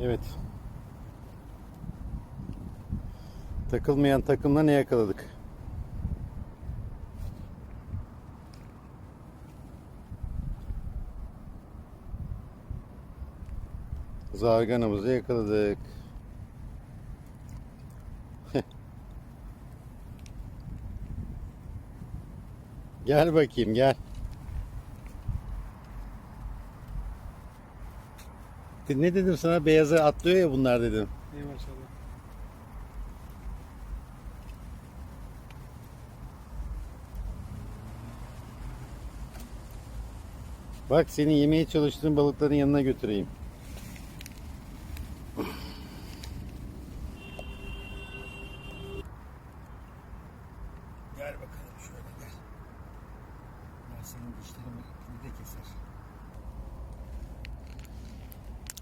Evet. Takılmayan takımla ne yakaladık? Zarganamızı yakaladık. gel bakayım gel. Ne dedim sana beyaza atlıyor ya bunlar dedim. İyi maşallah. Bak seni yemeye çalıştığın balıkların yanına götüreyim. Gel bakalım şöyle gel. Ben senin dişlerimi de kes.